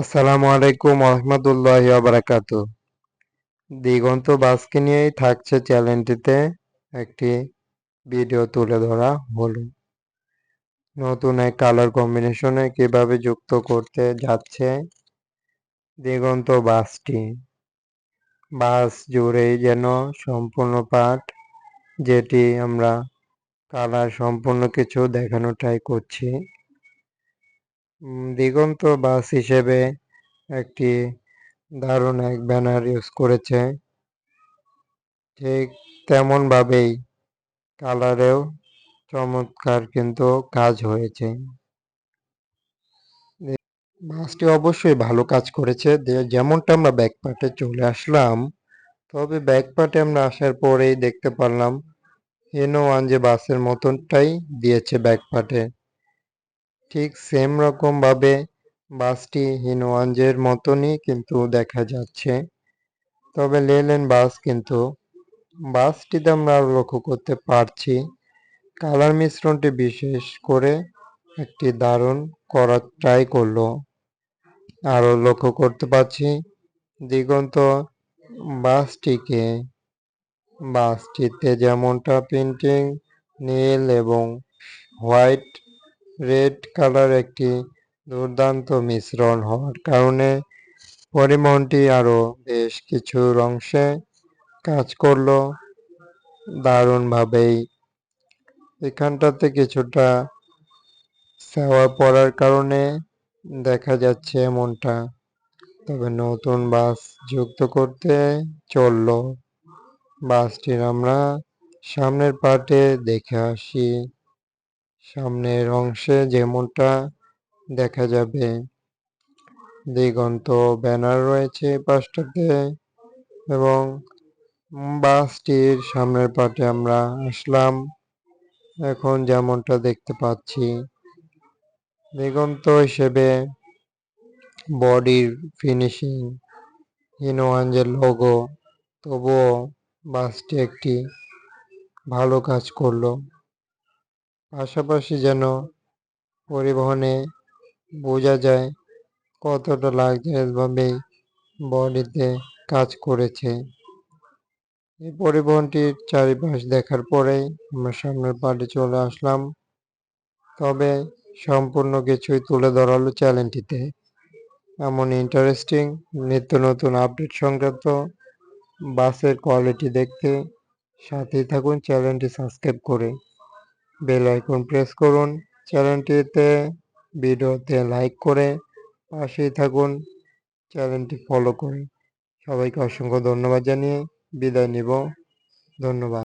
আসসালামু আলাইকুম রহমতুল্লাহ বারাকাতু দিগন্ত বাসকে নিয়েই থাকছে চ্যানেলটিতে একটি ভিডিও তুলে ধরা হলো। নতুন এক কালার কম্বিনেশনে কীভাবে যুক্ত করতে যাচ্ছে দিগন্ত বাসটি বাস জুড়েই যেন সম্পূর্ণ পাঠ, যেটি আমরা কালার সম্পূর্ণ কিছু দেখানো ট্রাই করছি। দিগন্ত বাস হিসেবে একটি দারুণ এক ব্যানার ইউজ করেছে। ঠিক তেমনভাবেই কালারেও চমৎকার কিন্তু কাজ হয়েছে। বাসটি অবশ্যই ভালো কাজ করেছে। যেমনটা আমরা ব্যাক পার্টে চলে আসলাম, তবে ব্যাক পার্টে আমরা আসার পরেই দেখতে পারলাম এনো ওয়ান যে বাসের মতনটাই দিয়েছে ব্যাক পার্টে ঠিক সেম রকম ভাবে বাসটি হিনোয়ানজের মতনই কিন্তু দেখা যাচ্ছে। তবে লেলেন বাস কিন্তু, বাসটিতে আমরা লক্ষ্য করতে পারছি, কালার মিশ্রণটি বিশেষ করে একটি দারুণ করার ট্রাই করল। আরও লক্ষ্য করতে পারছি, দিগন্ত বাসটিকে, বাসটিতে যেমনটা প্রিন্টিং নীল এবং হোয়াইট রেড কালার একটি দুর্দান্ত মিশ্রণ হওয়ার কারণে পরিবহনটি আরও বেশ কিছু অংশে কাজ করল। দারুণভাবেই। এখানটাতে কিছুটা সেওয়া পড়ার কারণে দেখা যাচ্ছে এমনটা। তবে নতুন বাস যুক্ত করতে চলল। বাসটির আমরা সামনের পার্টে দেখে আসি। সামনের অংশে যেমনটা দেখা যাবে, দিগন্ত ব্যানার রয়েছে পাশটাতে এবং বাসটির সামনের পার্টে আমরা আসলাম। এখন যেমনটা দেখতে পাচ্ছি, দিগন্ত হিসেবে বডির ফিনিশিং হিনোয়ানজের লোগো তবুও বাসটি একটি ভালো কাজ করল। পাশাপাশি যেন পরিবহনে বোঝা যায় কতটা লাগজারিয়াসভাবে বডিতে কাজ করেছে। এই পরিবহনটির চারিপাশ দেখার পরেই আমরা সামনের পার্টে চলে আসলাম। তবে সম্পূর্ণ কিছুই তুলে ধরালো চ্যানেলটিতে। এমন ইন্টারেস্টিং নিত্য নতুন আপডেট সংক্রান্ত বাসের কোয়ালিটি দেখতে সাথেই থাকুন চ্যানেলটি সাবস্ক্রাইব করে। বেল আইকন প্রেস করুন। চ্যানেলটিতে ভিডিওতে লাইক করে পাশেই থাকুন চ্যানেলটি ফলো করে। সবাইকে অসংখ্য ধন্যবাদ জানিয়ে বিদায় নিব। ধন্যবাদ।